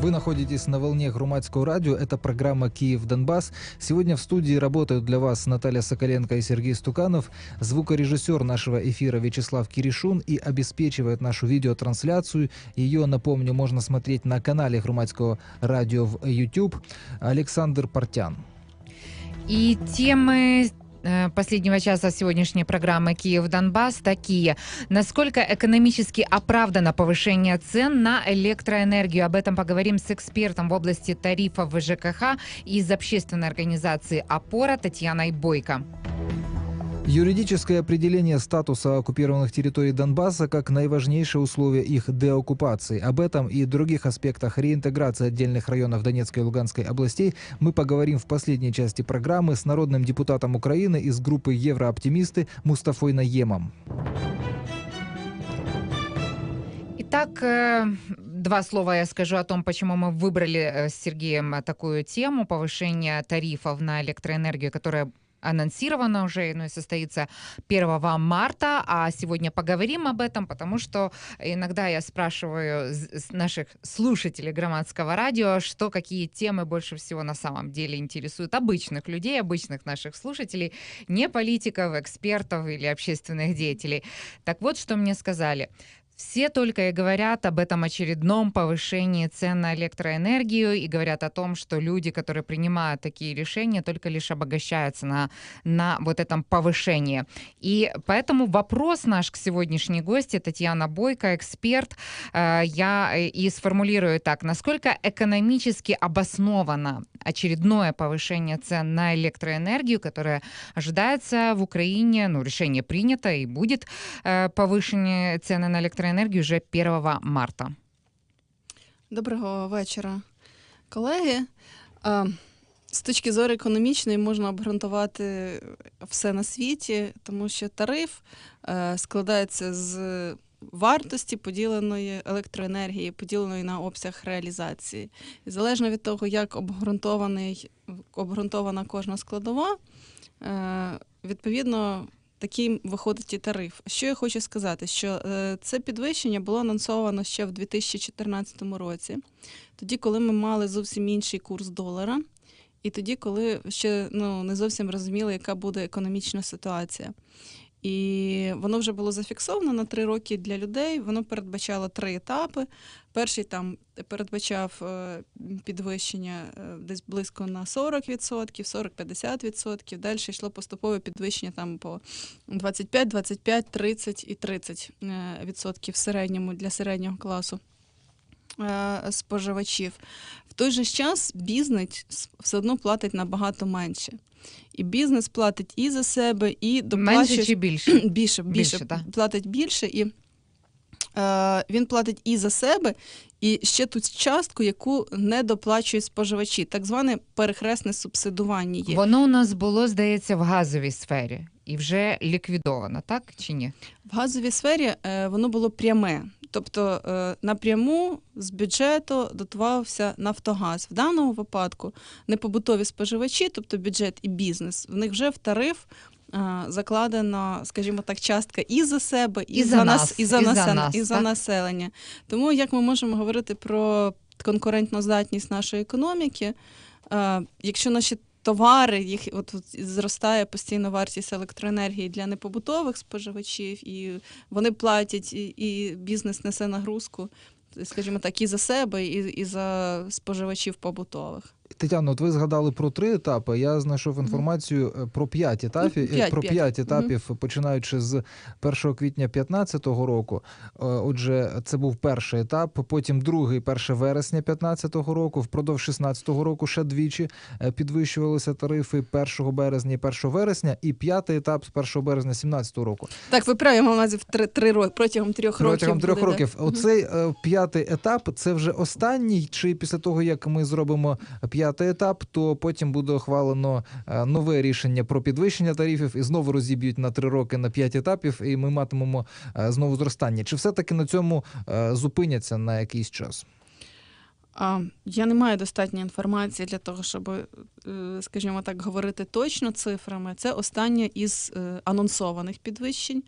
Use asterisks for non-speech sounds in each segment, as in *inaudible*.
Вы находитесь на волне громадского радио. Это программа «Киев Донбасс». Сегодня в студии работают для вас Наталья Соколенко и Сергей Стуканов, звукорежиссер нашего эфира Вячеслав Киришун и обеспечивает нашу видеотрансляцию. Ее, напомню, можно смотреть на канале громадского радио в YouTube. Александр Портян. И темы последнего часа сегодняшней программы «Киев-Донбасс» такие. Насколько экономически оправдано повышение цен на электроэнергию? Об этом поговорим с экспертом в области тарифов ЖКХ из общественной организации «Опора» Татьяной Бойко. Юридическое определение статуса оккупированных территорий Донбасса как наиважнейшее условие их деоккупации. Об этом и других аспектах реинтеграции отдельных районов Донецкой и Луганской областей мы поговорим в последней части программы с народным депутатом Украины из группы «Еврооптимисты» Мустафой Наемом. Итак, э, два слова я скажу о том, почему мы выбрали э, с Сергеем такую тему повышения тарифов на электроэнергию, которая анонсировано уже, ну и состоится 1 марта, а сегодня поговорим об этом, потому что иногда я спрашиваю наших слушателей громадского радио, что какие темы больше всего на самом деле интересуют обычных людей, обычных наших слушателей, не политиков, экспертов или общественных деятелей. Так вот, что мне сказали. Все только и говорят об этом очередном повышении цен на электроэнергию и говорят о том, что люди, которые принимают такие решения, только лишь обогащаются на, на вот этом повышении. И поэтому вопрос наш к сегодняшней гости, Татьяна Бойко, эксперт, э, я и сформулирую так. Насколько экономически обосновано очередное повышение цен на электроэнергию, которое ожидается в Украине, ну, решение принято и будет э, повышение цены на электроэнергию електроенергію вже 1 марта. Доброго вечора, колеги. З точки зору економічної можна обґрунтувати все на світі, тому що тариф е, складається з вартості поділеної електроенергії, поділеної на обсяг реалізації. І залежно від того, як обґрунтований, обґрунтована кожна складова, е, відповідно такий виходить і тариф. Що я хочу сказати, що е, це підвищення було анонсовано ще в 2014 році, тоді, коли ми мали зовсім інший курс долара, і тоді, коли ще ну, не зовсім розуміли, яка буде економічна ситуація. І воно вже було зафіксовано на три роки для людей. Воно передбачало три етапи. Перший там передбачав е, підвищення е, десь близько на 40%, 40-50%. Далі йшло поступове підвищення там по 25, 25, 30 і 30% в середньому для середнього класу. Е, споживачів в той же час бізнес все одно платить набагато менше. І бізнес платить і за себе, і доплачує... Менше чи більше? *clears throat* Більше, більше, більше платить більше, і е, він платить і за себе, і ще ту частку, яку не доплачують споживачі, так зване перехресне субсидування є. Воно у нас було, здається, в газовій сфері і вже ліквідовано, так чи ні? В газовій сфері е, воно було пряме. Тобто е, напряму з бюджету дотувався Нафтогаз. В даному випадку непобутові споживачі, тобто бюджет і бізнес, в них вже в тариф е, закладена, скажімо так, частка і за себе, і, і за, нас, і за, і за, нас, і за населення. Тому як ми можемо говорити про конкурентну здатність нашої економіки, якщо наші товари, їх от, зростає постійно вартість електроенергії для непобутових споживачів, і вони платять, і, і бізнес несе нагрузку, скажімо так, і за себе, і, і за споживачів побутових. Тетяно, от ви згадали про три етапи. Я знайшов інформацію е, про п'ять етапів. Ну, 5, про п'ять етапів, угу. починаючи з 1 квітня 2015 року. Е, отже, це був перший етап. Потім другий, 1 вересня 2015 року. Впродовж 2016 року ще двічі е, підвищувалися тарифи 1 березня і 1 вересня. І п'ятий етап з 1 березня 2017 року. Так, ви праві мав в три, три роки протягом трьох років. Протягом трьох буде, років. Да? Оцей п'ятий етап це вже останній, чи після того як ми зробимо п'ятий п'ятий етап, то потім буде ухвалено е, нове рішення про підвищення тарифів і знову розіб'ють на три роки на п'ять етапів, і ми матимемо е, знову зростання. Чи все таки на цьому е, зупиняться на якийсь час? Я не маю достатньої інформації для того, щоб, скажімо так, говорити точно цифрами. Це останнє із анонсованих підвищень.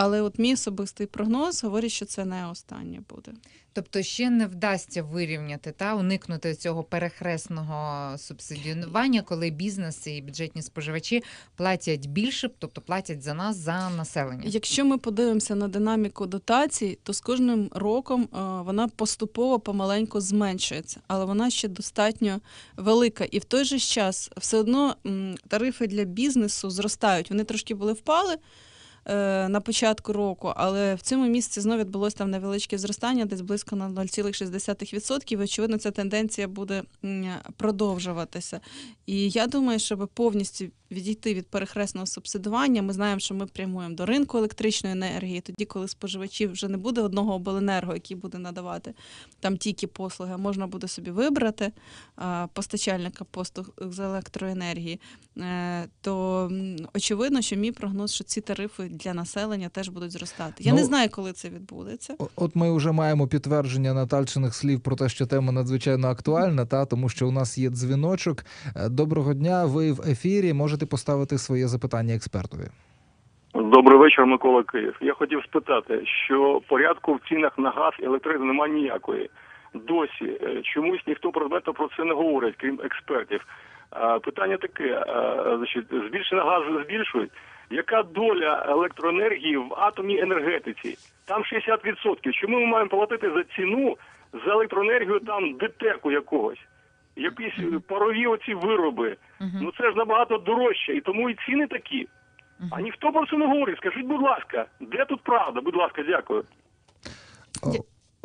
Але от мій особистий прогноз говорить, що це не останнє буде. Тобто ще не вдасться вирівняти та уникнути цього перехресного субсидіювання, коли бізнес і бюджетні споживачі платять більше, тобто платять за нас за населення. Якщо ми подивимося на динаміку дотацій, то з кожним роком е, вона поступово помаленьку зменшується, але вона ще достатньо велика. І в той же час все одно тарифи для бізнесу зростають. Вони трошки були впали. Е, На початку року, але в цьому місяці знову відбулося там невеличке зростання, десь близько на 0,6%. Очевидно, ця тенденція буде продовжуватися. І я думаю, щоб повністю відійти від перехресного субсидування, ми знаємо, що ми прямуємо до ринку електричної енергії, тоді, коли споживачів вже не буде одного обленерго, який буде надавати там тільки послуги, можна буде собі вибрати постачальника послуг з електроенергії, е, то очевидно, що мій прогноз, що ці тарифи для населення теж будуть зростати. Я Ну, не знаю, коли це відбудеться. От ми вже маємо підтвердження Натальчиних слів про те, що тема надзвичайно актуальна, та тому що у нас є дзвіночок. Е, Доброго дня. Ви в ефірі можете поставити своє запитання експертові. Добрий вечір, Микола Київ. Я хотів спитати, що порядку в цінах на газ і електрику немає ніякої. Досі е, чомусь ніхто предметно про це не говорить, крім експертів. Питання таке: значить, збільшення газу збільшують. Яка доля електроенергії в атомній енергетиці? Там 60%. Чому ми маємо платити за ціну за електроенергію там ДТЕКу якогось? Якісь парові оці вироби. Ну це ж набагато дорожче, і тому і ціни такі. А ніхто про це не говорить. Скажіть, будь ласка, де тут правда? Будь ласка, дякую.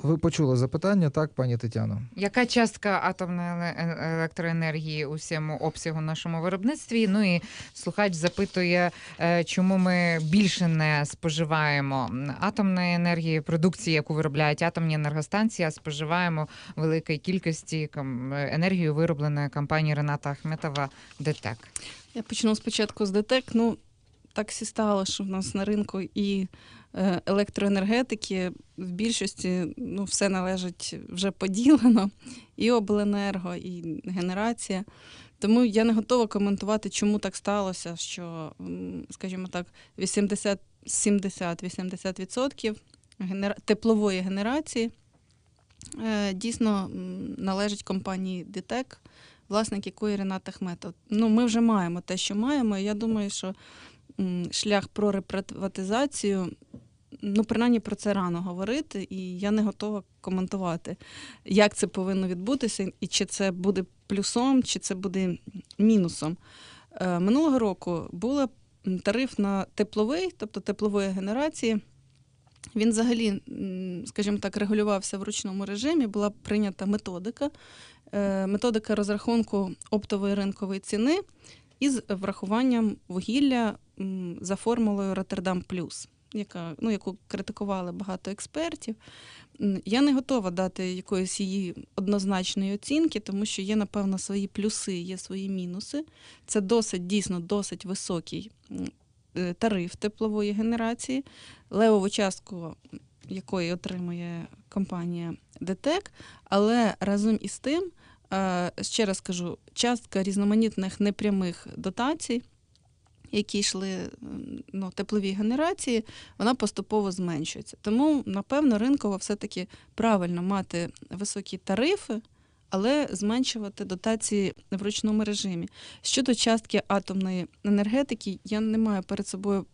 Ви почули запитання, так, пані Тетяно? Яка частка атомної е- електроенергії у всьому обсягу нашому виробництві? Ну і слухач запитує, е, чому ми більше не споживаємо атомної енергії, продукції, яку виробляють атомні енергостанції, а споживаємо великої кількості енергію, виробленої компанією Рената Ахметова ДТЕК. Я почну спочатку з ДТЕК. Ну, так всі стало, що в нас на ринку і е, електроенергетики в більшості ну, все належить вже поділено, і обленерго, і генерація. Тому я не готова коментувати, чому так сталося, що, скажімо так, 80-70-80% генера... теплової генерації е, дійсно належить компанії ДТЕК, власник якої Ренат Ахметов. Ну, ми вже маємо те, що маємо. і Я думаю, що шлях про реприватизацію, ну, принаймні про це рано говорити, і я не готова коментувати, як це повинно відбутися, і чи це буде плюсом, чи це буде мінусом. Е, Минулого року був тариф на тепловий, тобто теплової генерації. Він взагалі, скажімо так, регулювався в ручному режимі, була прийнята методика, е, методика розрахунку оптової ринкової ціни із врахуванням вугілля за формулою Роттердам Плюс, яка, ну, яку критикували багато експертів. Я не готова дати якоїсь її однозначної оцінки, тому що є, напевно, свої плюси, є свої мінуси. Це досить дійсно досить високий е, тариф теплової генерації, левову частку якої отримує компанія ДТЕК, але разом із тим, ще раз кажу, частка різноманітних непрямих дотацій, які йшли ну, тепловій генерації, вона поступово зменшується. Тому, напевно, ринково все-таки правильно мати високі тарифи, але зменшувати дотації в ручному режимі. Щодо частки атомної енергетики, я не маю перед собою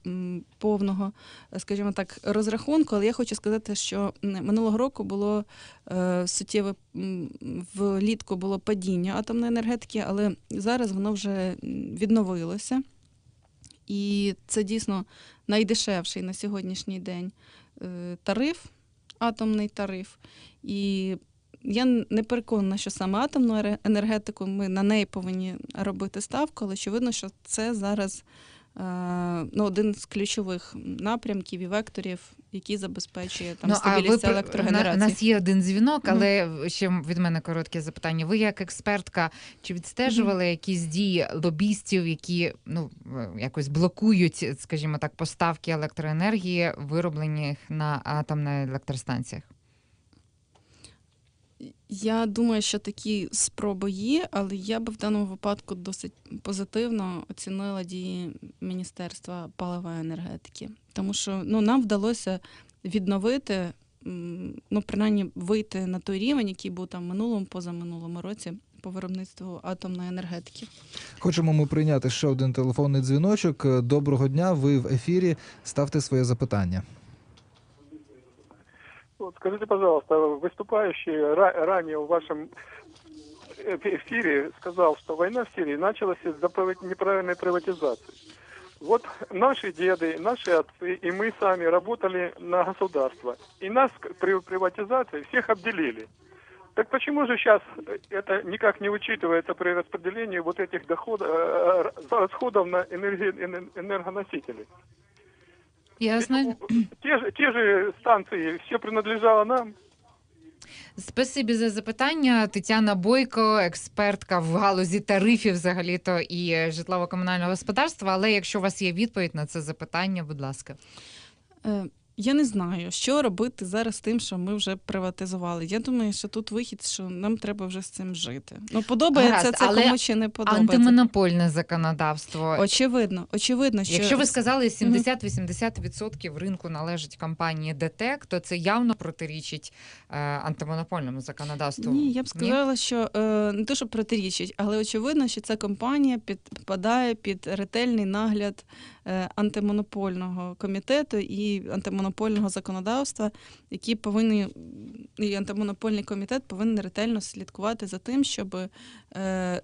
повного, скажімо так, розрахунку, але я хочу сказати, що минулого року було е, суттєве влітку було падіння атомної енергетики, але зараз воно вже відновилося. І це дійсно найдешевший на сьогоднішній день е, тариф, атомний тариф. І я не переконана, що саме атомну енергетику ми на неї повинні робити ставку, але очевидно, що це зараз е, ну, один з ключових напрямків і векторів, який забезпечує там ну, ви стабільність про- електрогенерації. На, нас є один дзвінок, але ще від мене коротке запитання. Ви як експертка, чи відстежували якісь дії лобістів, які ну е, якось блокують, скажімо так, поставки електроенергії, вироблених на атомних електростанціях? Я думаю, що такі спроби є, але я би в даному випадку досить позитивно оцінила дії Міністерства палива енергетики. Тому що ну, нам вдалося відновити, ну, принаймні вийти на той рівень, який був там минулому, позаминулому році по виробництву атомної енергетики. Хочемо ми прийняти ще один телефонний дзвіночок. Доброго дня. Ви в ефірі. Ставте своє запитання. Вот скажите, пожалуйста, выступающий ра- ранее в вашем эфире сказал, что война в Сирии началась из-за неправильной приватизации. Вот наши деды, наши отцы и мы сами работали на государство. И нас при приватизации всех обделили. Так почему же сейчас это никак не учитывается при распределении вот этих доходов, э, э, расходов на энерги- эне- энергоносители? Ясно. Те же, те же станции, все принадлежало нам. Спасибі за запитання. Тетяна Бойко, експертка в галузі тарифів, взагалі-то і е, житлово-комунального господарства. Але якщо у вас є відповідь на це запитання, будь ласка. Я не знаю, що робити зараз з тим, що ми вже приватизували. Я думаю, що тут вихід, що нам треба вже з цим жити. Ну, подобається Гаразд, це але кому чи не подобається. Антимонопольне законодавство. Очевидно, очевидно, що Якщо ви сказали, 70-80% ринку належить компанії ДТЕК, то це явно протирічить е, антимонопольному законодавству. Ні, я б сказала, що е, не те, що протирічить, але очевидно, що ця компанія підпадає під ретельний нагляд антимонопольного комітету і антимонопольного законодавства, які повинні і антимонопольний комітет повинен ретельно слідкувати за тим, щоб е,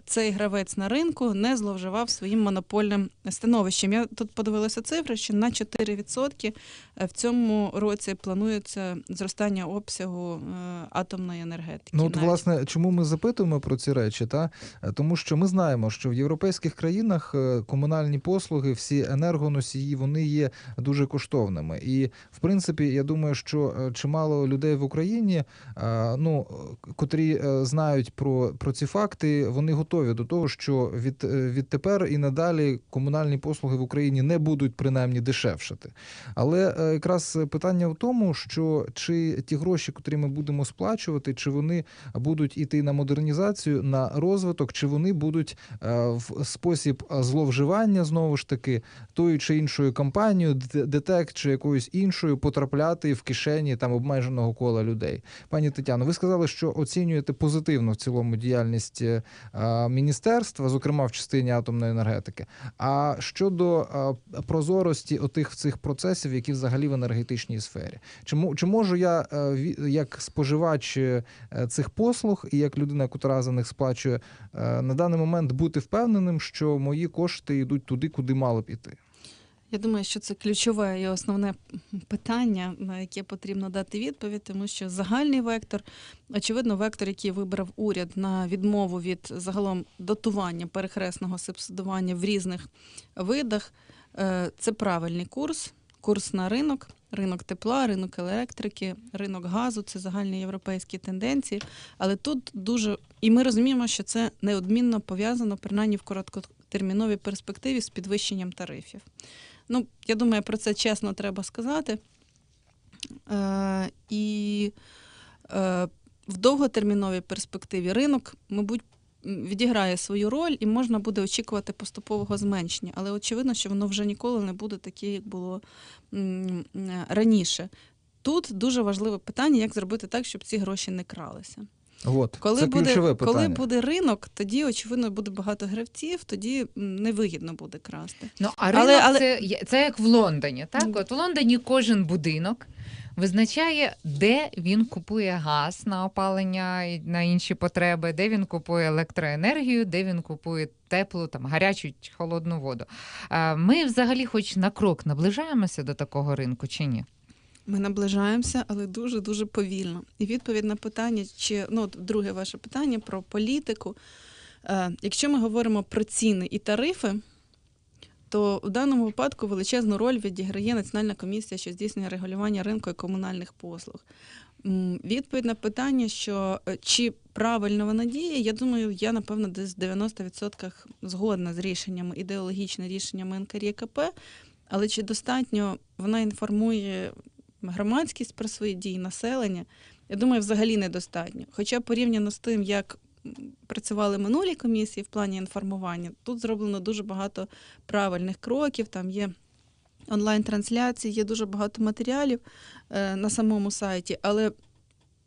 цей гравець на ринку не зловживав своїм монопольним становищем. Я тут подивилася цифри, що на 4% в цьому році планується зростання обсягу е, атомної енергетики. Ну, от, навіть. власне, чому ми запитуємо про ці речі? Та Е, тому, що ми знаємо, що в європейських країнах е, комунальні послуги, всі енергоносії, вони є дуже коштовними. І в принципі, я думаю, що е, чимало людей в Україні, е, ну е, котрі е, знають про, про ці факти, вони готові до того, що від, е, відтепер і надалі комунальні послуги в Україні не будуть принаймні дешевшати. Але е, якраз питання в тому, що чи ті гроші, котрі ми будемо сплачувати, чи вони будуть іти на модернізацію, на розвиток, чи вони будуть е, в спосіб зловживання знову ж таки тою чи іншою компанією, Д- ДТЕК чи якоюсь іншою потрапляти в кишені там обмеженого кола людей. Пані Тетяно, ви сказали, що оцінюєте позитивно в цілому діяльність міністерства, зокрема в частині атомної енергетики. А щодо е, прозорості отих цих процесів, які взагалі в енергетичній сфері, Чому чи можу я е, як споживач е, цих послуг і як людина, яка за них сплачує, е, на даний момент бути впевненим, що мої кошти йдуть туди, куди мало б іти? Я думаю, що це ключове і основне питання, на яке потрібно дати відповідь, тому що загальний вектор, очевидно, вектор, який вибрав уряд на відмову від загалом дотування перехресного субсидування в різних видах, е, це правильний курс. Курс на ринок, ринок тепла, ринок електрики, ринок газу це загальні європейські тенденції. Але тут дуже і ми розуміємо, що це неодмінно пов'язано, принаймні в короткотерміновій перспективі з підвищенням тарифів. Ну, я думаю, про це чесно треба сказати. Е, і е, в довготерміновій перспективі ринок, мабуть, відіграє свою роль і можна буде очікувати поступового зменшення. Але очевидно, що воно вже ніколи не буде таке, як було раніше. Тут дуже важливе питання, як зробити так, щоб ці гроші не кралися. От Коли це буде, питання. коли буде ринок, тоді очевидно буде багато гравців, тоді невигідно буде красти. Ну, а ринок але- Це, це як в Лондоні. Так? От в Лондоні кожен будинок визначає, де він купує газ на опалення і на інші потреби, де він купує електроенергію, де він купує теплу, там, гарячу чи холодну воду. Ми взагалі хоч на крок наближаємося до такого ринку чи ні? Ми наближаємося, але дуже дуже повільно. І відповідь на питання, чи ну друге ваше питання про політику. Е, якщо ми говоримо про ціни і тарифи, то в даному випадку величезну роль відіграє Національна комісія, що здійснює регулювання ринку і комунальних послуг. Відповідь на питання, що е, чи правильно вона діє, я думаю, я напевно десь в 90% згодна з рішеннями, ідеологічними рішеннями НКРЄКП, але чи достатньо вона інформує громадськість про свої дії населення, я думаю, взагалі недостатньо. Хоча порівняно з тим, як працювали минулі комісії в плані інформування, тут зроблено дуже багато правильних кроків. Там є онлайн-трансляції, є дуже багато матеріалів е, на самому сайті, але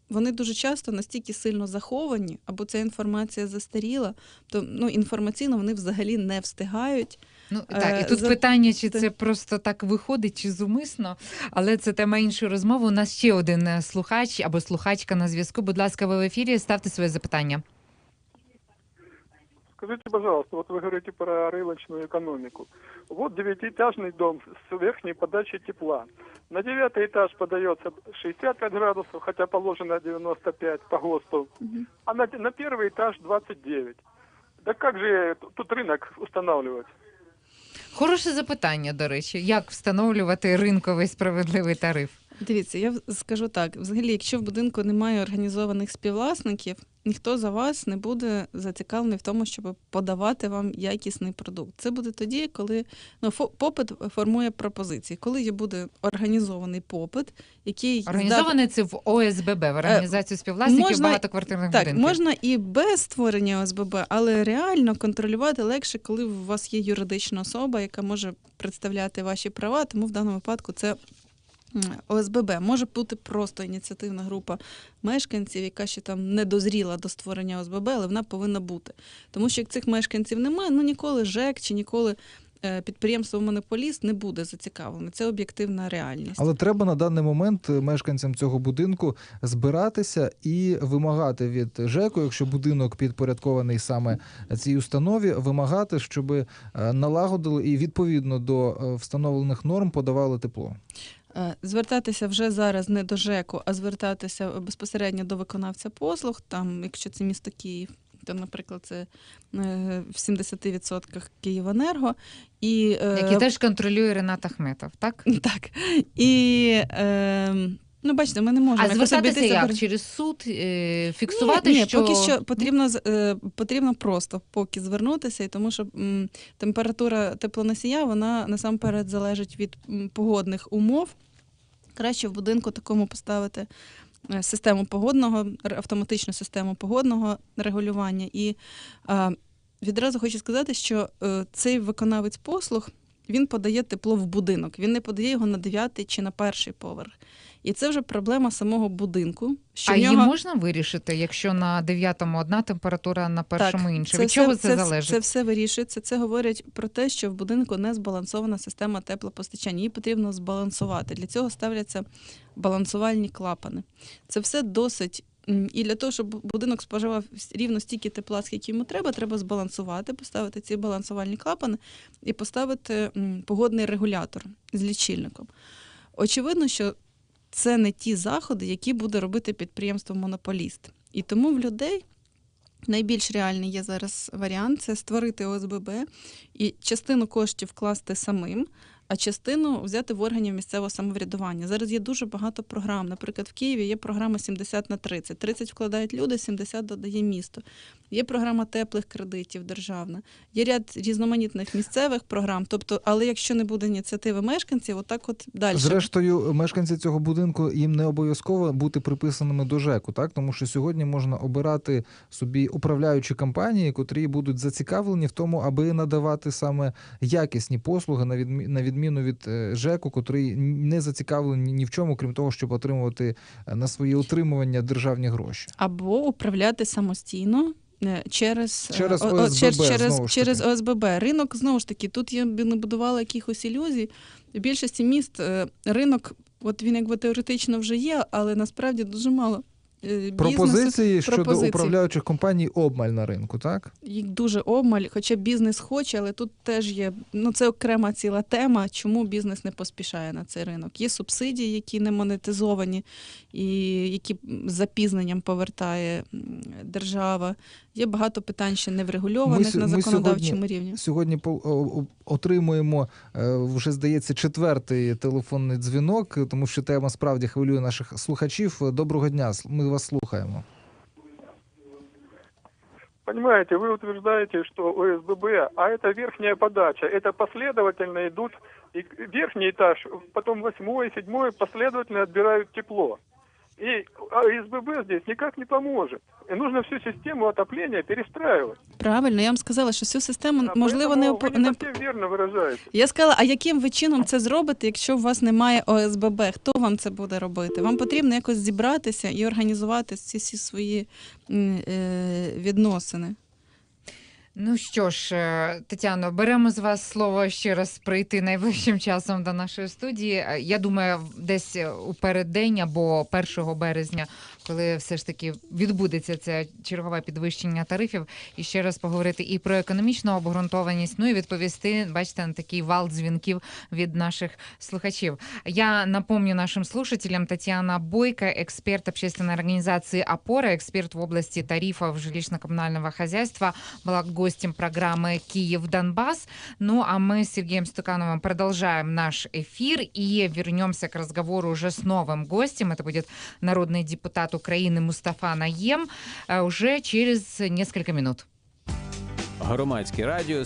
вони дуже часто настільки сильно заховані, або ця інформація застаріла, то ну, інформаційно вони взагалі не встигають. Ну Е, так, і тут за- питання, чи та- це просто так виходить, чи зумисно, але це тема іншої розмови. У нас ще один е, слухач або слухачка на зв'язку. Будь ласка, ви в ефірі. Ставте своє запитання. Скажите, пожалуйста, вот вы говорите про рыночную экономику. Вот девятиэтажный дом с верхней подачей тепла. На девятый этаж подается 65 градусов, хотя положено 95 по ГОСТу, а на, на первый этаж 29. Да как же т- тут рынок устанавливать? Хороше запитання, до речі, як встановлювати ринковий справедливий тариф? Дивіться, я скажу так: взагалі, якщо в будинку немає організованих співвласників, ніхто за вас не буде зацікавлений в тому, щоб подавати вам якісний продукт. Це буде тоді, коли ну, попит формує пропозиції. Коли є буде організований попит, який здат- Організоване це в ОСББ, в організацію співвласників Е, можна- багатоквартирних Так, будинків. можна і без створення ОСББ, але реально контролювати легше, коли у вас є юридична особа, яка може представляти ваші права. Тому в даному випадку це ОСББ. Може бути просто ініціативна група мешканців, яка ще там не дозріла до створення ОСББ, але вона повинна бути. Тому що як цих мешканців немає, ну ніколи ЖЕК чи ніколи. е, Підприємство монополіст не буде зацікавлене. Це об'єктивна реальність. Але треба на даний момент мешканцям цього будинку збиратися і вимагати від ЖЕКу, якщо будинок підпорядкований саме цій установі, вимагати, щоб е, налагодили і відповідно до е, встановлених норм подавали тепло. Е, Звертатися вже зараз не до ЖЕКу, а звертатися безпосередньо до виконавця послуг. Там, якщо це місто Київ, то, наприклад, це е, в 70% Київенерго. І, е, Який теж контролює Ренат Ахметов, так? *laughs* так. І, е, ну, бачите, ми не можемо А звертатися як? без- Через суд е, фіксувати, ні, ні, що... поки що потрібно е, потрібно просто поки звернутися, і тому що м, температура теплоносія вона насамперед залежить від погодних умов. Краще в будинку такому поставити е, систему погодного, автоматичну систему погодного регулювання. І е, відразу хочу сказати, що е, цей виконавець послуг він подає тепло в будинок. Він не подає його на дев'ятий чи на перший поверх. І це вже проблема самого будинку. Що а в її можна вирішити, якщо на дев'ятому одна температура, а на першому інша? Від все- чого це, залежить? Це все вирішується. Це говорить про те, що в будинку не збалансована система теплопостачання. Її потрібно збалансувати. Для цього ставляться балансувальні клапани. Це все досить. І для того, щоб будинок споживав рівно стільки тепла, скільки йому треба, треба збалансувати, поставити ці балансувальні клапани і поставити погодний регулятор з лічильником. Очевидно, що це не ті заходи, які буде робити підприємство Монополіст. І тому в людей найбільш реальний є зараз варіант це створити ОСББ і частину коштів вкласти самим, а частину взяти в органів місцевого самоврядування. Зараз є дуже багато програм. Наприклад, в Києві є програма 70 на 30. 30 вкладають люди, 70 додає місто. Є програма теплих кредитів державна, є ряд різноманітних місцевих програм. Тобто, але якщо не буде ініціативи мешканців, отак от далі. Зрештою, мешканці цього будинку їм не обов'язково бути приписаними до ЖЕКу, так тому що сьогодні можна обирати собі управляючі компанії, котрі будуть зацікавлені в тому, аби надавати саме якісні послуги на відмі- на відміну від е, ЖЕКу, котрий не зацікавлений ні в чому, крім того, щоб отримувати е, на своє утримування державні гроші. або управляти самостійно. е, Через, Через ОСББ, через, через, через. ОСББ. Ринок знову ж таки, тут я б не будувала якихось ілюзій. В більшості міст ринок, от він якби теоретично вже є, але насправді дуже мало бізнесу. Пропозиції щодо пропозиції. управляючих компаній обмаль на ринку, так? Їх дуже обмаль, хоча бізнес хоче, але тут теж є. Ну це окрема ціла тема, чому бізнес не поспішає на цей ринок. Є субсидії, які не монетизовані і які з запізненням повертає держава. Є багато питань ще не врегульованих Ми на ми законодавчому сьогодні- рівні. Сьогодні отримуємо е, вже здається четвертий телефонний дзвінок, тому що тема справді хвилює наших слухачів. Доброго дня, с- ми вас слухаємо. Понимаете, вы утверждаете, что ОСББ, а это верхняя подача, это последовательно идут, и верхний этаж, потом восьмой, седьмой последовательно отбирают тепло. И а, СББ здесь никак не поможет. И нужно всю систему отопления перестраивать. Правильно, я вам сказала, що всю систему А можливо не, поэтому опо- вы не не совсем верно выражаете. Я сказала, а яким ви чином це зробите, якщо у вас немає ОСББ? Хто вам це буде робити? Вам потрібно якось зібратися і організувати ці всі свої м, е, відносини. Ну що ж, е, Тетяно, беремо з вас слово ще раз прийти найближчим часом *laughs* до нашої студії. Е, Я думаю, десь у переддень або 1 березня, коли все ж таки відбудеться це чергове підвищення тарифів, і ще раз поговорити і про економічну обґрунтованість, ну і відповісти, бачите, на такий вал дзвінків від наших слухачів. Я напомню нашим слушателям Татьяна Бойко, эксперт общественной организации «Опора», эксперт в области тарифов жилищно-коммунального хозяйства, была гостем программы «Киев-Донбасс». Ну, а мы с Сергеем Стукановым продолжаем наш эфир и вернемся к разговору уже с новым гостем. Это будет народный депутат Украины Мустафа Наем э, уже через несколько минут. Громадське радіо